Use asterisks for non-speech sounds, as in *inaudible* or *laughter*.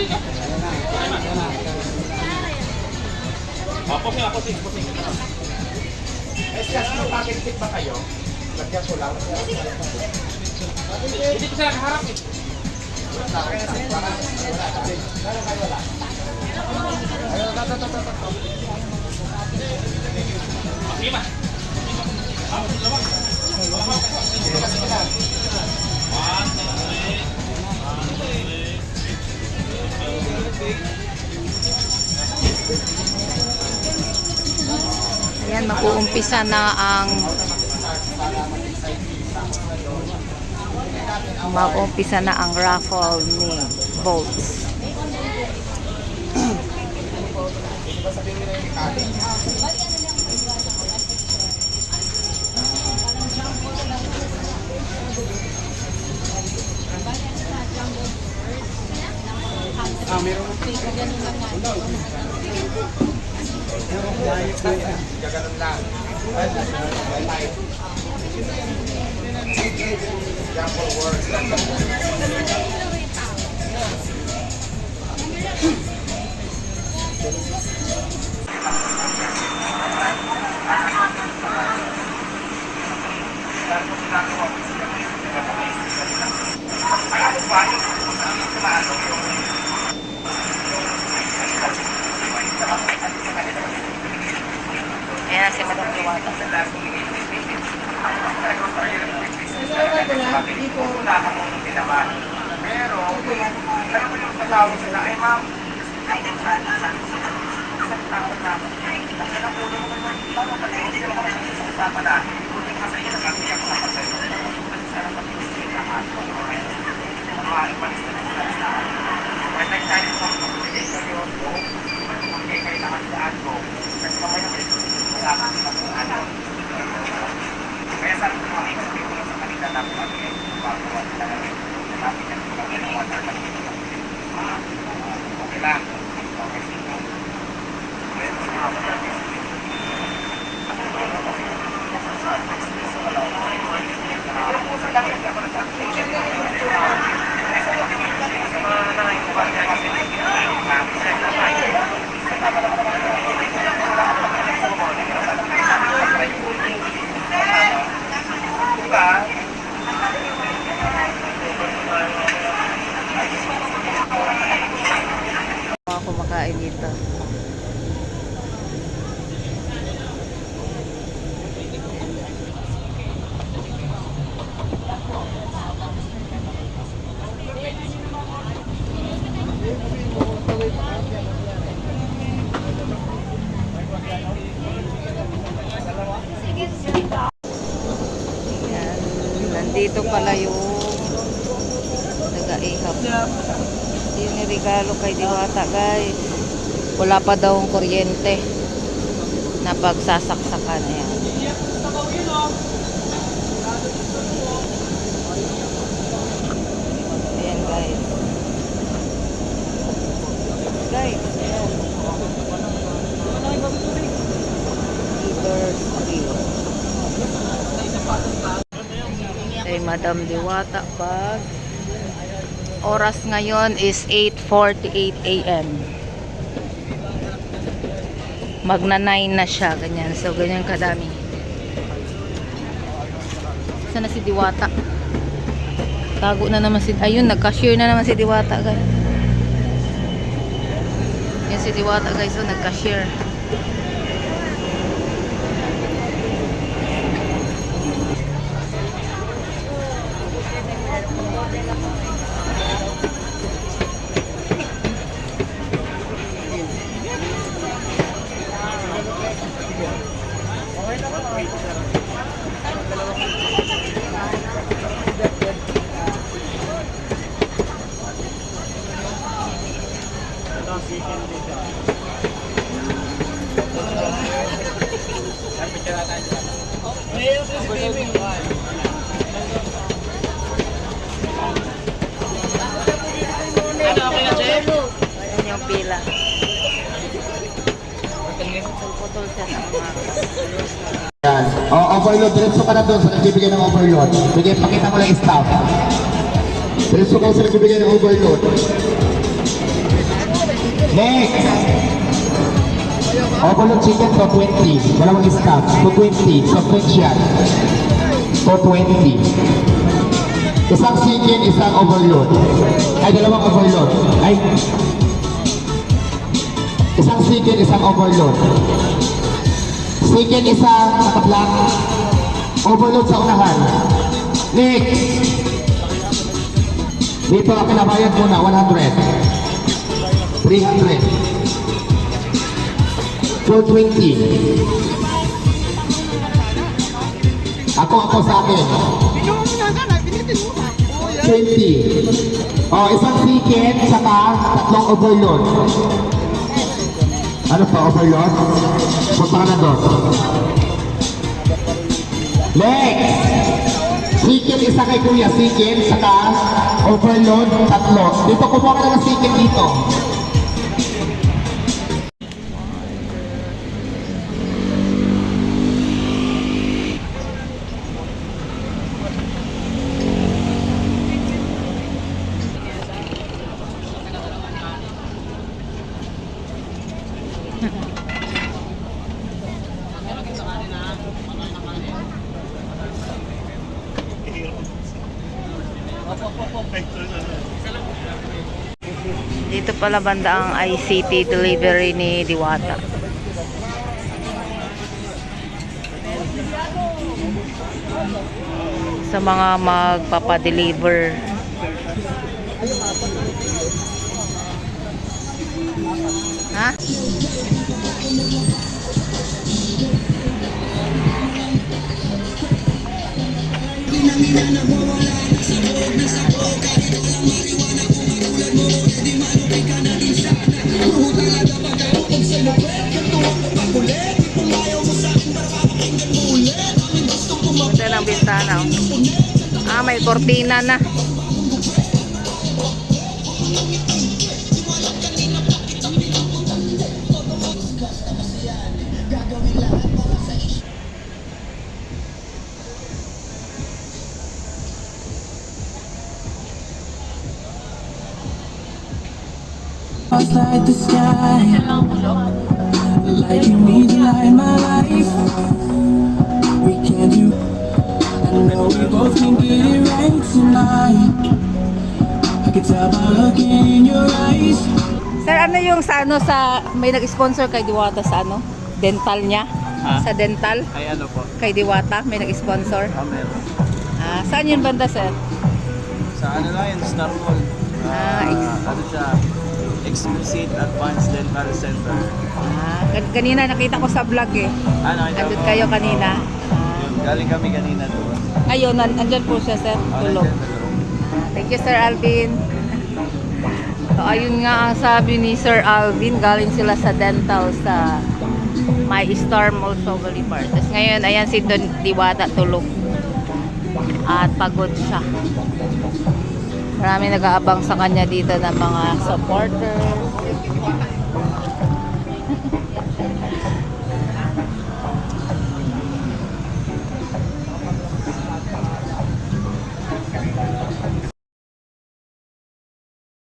Ah, posing, ah, posing, posing. Eh, kasi may packet tip ba kayo? Lagyan ko lang. Hindi ko sila kaharap eh. Ah, Ayan, mag-uumpisa na ang mag-uumpisa na ang raffle ni Bolts. *clears throat* Gaganon lang. Light. Example words. Ayan Pero, alam mo yung kasama sila, ay ma'am, ay, isang tao na, kasi na po naman naman, tama pa rin sila mga usapan na, buti kasi yun ang kami ako sa sa'yo. Kasi sana kami sila ako. Mga ipalis na sila sa akin. When nag-sign po, magbigay kayo po, magbigay kayo ng handaan ko. Kasi mamaya wala kami na kung ano. Kaya sabi ko mga explain ko lang sa kanila na kung ano yung gagawa nila na rin. Sabi niya, kung ano yung water na rin. Okay lang. Okay, sige. Well, Diba? Mga kumakain dito. Nandito pala yung nag-aihap. Yung regalo kay Diwata guys. Wala pa daw ang kuryente. Napagsasaksakan yan. Ayan guys. Guys, ayan. Street. Kay Madam Diwata bag. Oras ngayon is 8.48 a.m. Magna 9 na siya, ganyan. So, ganyan kadami. Sana si Diwata? Tago na naman si... Ayun, nag-cashier na naman si Diwata, guys. Yan si Diwata, guys. So, nag-cashier. Ayan yung pila. Putol siya sa mga Yan. O, overload. Diretso ka na doon sa nagbibigay ng overload. Sige, pakita mo lang staff. Diretso ka sa nagbibigay ng overload. Next. Overload chicken to 20. Dalawang stock. To 20. Soft drinks yan. To 20. Isang chicken, isang overload. Ay, dalawang overload. Ay. Isang chicken, isang overload. Chicken, isang nakablak. Overload sa unahan. Next. Dito, ang pinabayad muna, 100. 300. 420. Ako, ako sa akin. 20. Oh, isang chicken, saka tatlong overload. Ano pa, overload? Punta ka na doon. Next! Chicken, isa kay Kuya, chicken, saka overload, tatlo. Dito, kumuha ka na ng chicken dito. Dito pala banda ang ICT delivery ni Diwata. Sa mga magpapadeliver. Ha? Ito ng bintana. oh. Ah, may kortina na. Outside the sky Like you need to light my life We can do I know we both can get it right tonight I can tell by looking in your eyes Sir, ano yung sa ano sa may nag-sponsor kay Diwata sa ano? Dental niya? Ha? Sa dental Ay ano po? kay Diwata may nag-sponsor. Ah, meron. Ah, saan yun banda, sir? Sa ano lang yun, Star Mall. Ah, ex- ano siya, Explicit Advanced Dental Center. Ah, kan- kanina nakita ko sa vlog eh. Ano, ito Andun kayo kanina. Yun, galing kami kanina doon. Ayun, nan andyan po siya, sir. Ah, Tulog. nandyan na doon. Thank you, Sir Alvin. *laughs* So, ayun nga ang sabi ni Sir Alvin, galing sila sa dental sa My Star Mall Park. Tapos ngayon, ayan si Don Diwata tulog. At pagod siya. Marami nag-aabang sa kanya dito ng mga supporters.